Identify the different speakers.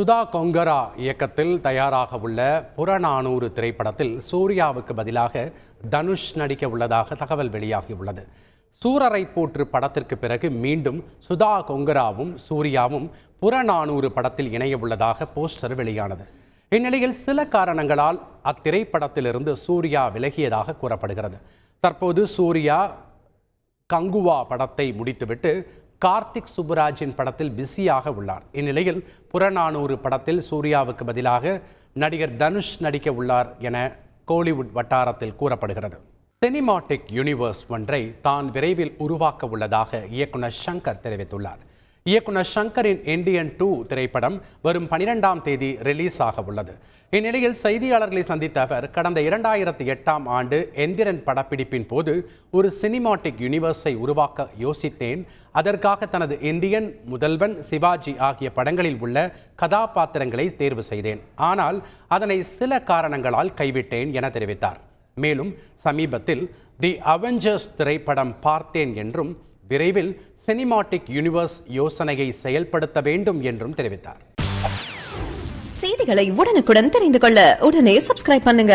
Speaker 1: சுதா கொங்கரா இயக்கத்தில் தயாராக உள்ள புறநானூறு திரைப்படத்தில் சூர்யாவுக்கு பதிலாக தனுஷ் நடிக்க உள்ளதாக தகவல் வெளியாகியுள்ளது. சூரரை போற்று படத்திற்கு பிறகு மீண்டும் சுதா கொங்கராவும் சூர்யாவும் புறநானூறு படத்தில் இணைய உள்ளதாக போஸ்டர் வெளியானது. இந்நிலையில் சில காரணங்களால் அத்திரைப்படத்திலிருந்து சூர்யா விலகியதாக கூறப்படுகிறது. தற்போது சூர்யா கங்குவா படத்தை முடித்துவிட்டு கார்த்திக் சுப்புராஜின் படத்தில் பிஸியாக உள்ளார். இந்நிலையில் புறநானூறு படத்தில் சூர்யாவுக்கு பதிலாக நடிகர் தனுஷ் நடிக்க உள்ளார் என கோலிவுட் வட்டாரத்தில் கூறப்படுகிறது. சினிமாட்டிக் யூனிவர்ஸ் ஒன்றை தான் விரைவில் உருவாக்க உள்ளதாக இயக்குனர் ஷங்கர் தெரிவித்துள்ளார். இயக்குனர் ஷங்கரின் இண்டியன் டூ திரைப்படம் வரும் பனிரெண்டாம் தேதி ரிலீஸ் ஆக உள்ளது. இந்நிலையில் செய்தியாளர்களை சந்தித்த அவர் கடந்த இரண்டாயிரத்தி எட்டாம் ஆண்டு எந்திரன் படப்பிடிப்பின் போது ஒரு சினிமாட்டிக் யூனிவர்ஸை உருவாக்க யோசித்தேன். அதற்காக தனது இந்தியன் முதல்வன் சிவாஜி ஆகிய படங்களில் உள்ள கதாபாத்திரங்களை தேர்வு செய்தேன். ஆனால் அதனை சில காரணங்களால் கைவிட்டேன் என தெரிவித்தார். மேலும் சமீபத்தில் தி அவெஞ்சர்ஸ் திரைப்படம் பார்த்தேன் என்றும் விரைவில் சினிமாட்டிக் யூனிவர்ஸ் யோசனையை செயல்படுத்த வேண்டும் என்றும் தெரிவித்தார்.
Speaker 2: செய்திகளை உடனுக்குடன் தெரிந்து கொள்ள உடனே சப்ஸ்கிரைப் பண்ணுங்க.